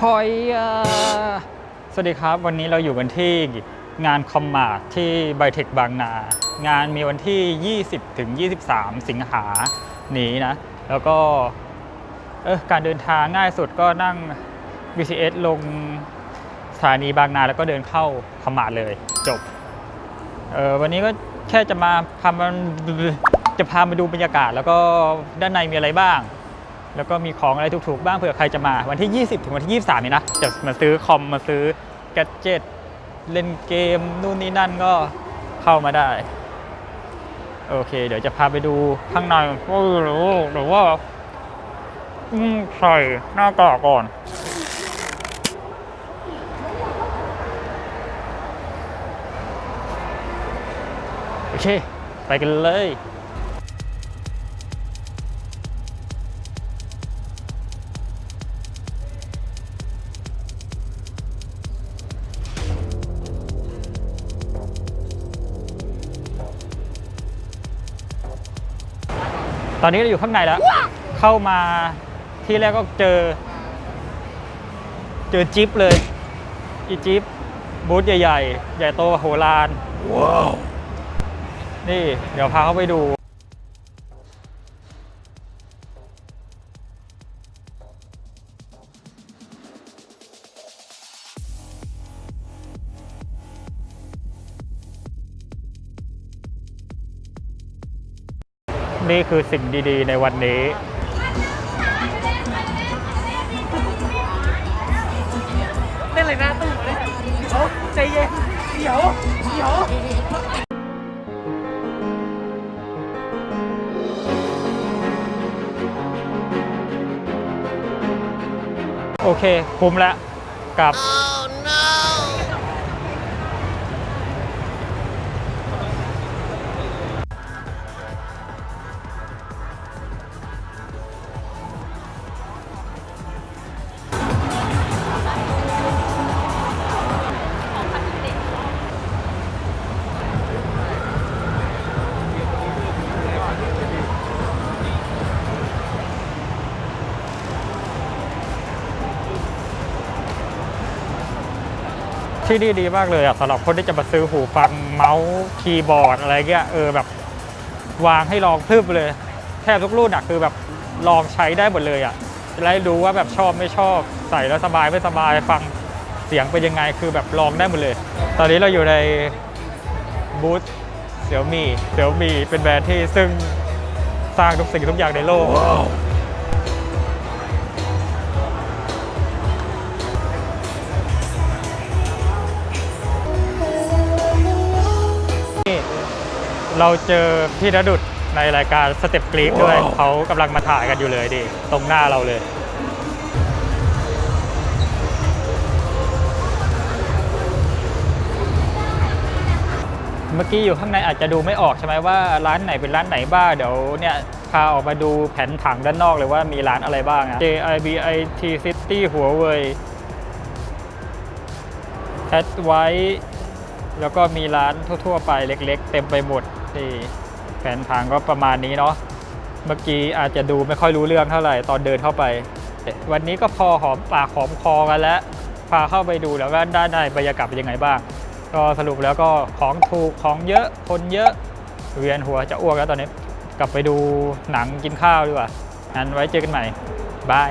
พอยสวัสดีครับ วันนี้เราอยู่กันที่งานคอมมาร์ทที่ไบเทคบางนา งานมีวันที่ 20ถึง23 สิงหานี้นะ แล้วก็เออการเดินทางง่ายสุดก็นั่ง BTS ลงสถานีบางนาแล้วก็เดินเข้าคอมมาร์ทเลยจบเออวันนี้ก็แค่จะมาพามันจะพามาดูบรรยากาศ แล้วก็ด้านในมีอะไรบ้าง แล้วก็มีของอะไรถูกๆ บ้างเผื่อใครจะมาวันที่ 20 ถึงวันที่ 23 นี่นะจะมาซื้อคอมมาซื้อแกดเจ็ตเล่นเกม นู่นนี่นั่นก็เข้ามาได้ โอเค เดี๋ยวจะพาไปดูข้างในว่าหรือหรือว่าอืมใส่หน้ากากก่อนโอเค ไปกันเลย ตอนนี้เราอยู่ข้างในแล้ว เข้ามาที่แรกก็เจอ เจอจิ๊บเลย อีจิ๊บบูธใหญ่ ๆ ใหญ่โตมโหฬารว้าว นี่ เดี๋ยวพาเข้าไปดู นี่คือสิ่งดีๆ ในวันนี้ เล่นอะไรหน้าตู้เลยเดี๋ยวใจเย็นเดี๋ยวเดี๋ยวโอเค คุ้มแล้วกับ ที่นี่ดีมากเลยอะสำหรับคนที่จะมาซื้อหูฟังเมาส์คีย์บอร์ดอะไรเงี้ยเออแบบวางให้ลองพรึบเลย แทบทุกรุ่นอะคือแบบลองใช้ได้หมดเลยอะจะได้รู้ว่าแบบชอบไม่ชอบใส่แล้วสบายไม่สบายฟังเสียงเป็นยังไงคือแบบลองได้หมดเลย ตอนนี้เราอยู่ในบูธเสี่ยวมี่เสี่ยวมี่เป็นแบรนด์ที่ซึ่งสร้างทุกสิ่งทุกอย่างในโลก เราเจอพี่ณดุดในรายการสเต็ปกรีกด้วย เขากำลังมาถ่ายกันอยู่เลยดิตรงหน้าเราเลย เมื่อกี้อยู่ข้างในอาจจะดูไม่ออกใช่ไหมว่าร้านไหนเป็นร้านไหนบ้าง เดี๋ยวเนี่ยพาออกมาดูแผนผังด้านนอกเลยว่ามีร้านอะไรบ้างอะ JIBIT City หัวเว่ยแอดไว้แล้วก็มีร้านทั่ว ๆ ไปเล็ก ๆ เต็มไปหมด นี่แผนทางก็ประมาณนี้เนาะเมื่อกี้อาจจะดูไม่ค่อยรู้เรื่องเท่าไหร่ตอนเดินเข้าไป วันนี้ก็พอหอมปากหอมคอกันแล้ว พาเข้าไปดูแล้วว่าด้านในบรรยากาศเป็นยังไงบ้าง ก็สรุปแล้วก็ของถูกของเยอะคนเยอะเวียนหัวจะอ้วกแล้วตอนนี้ กลับไปดูหนังกินข้าวดีกว่างั้นไว้เจอกันใหม่บาย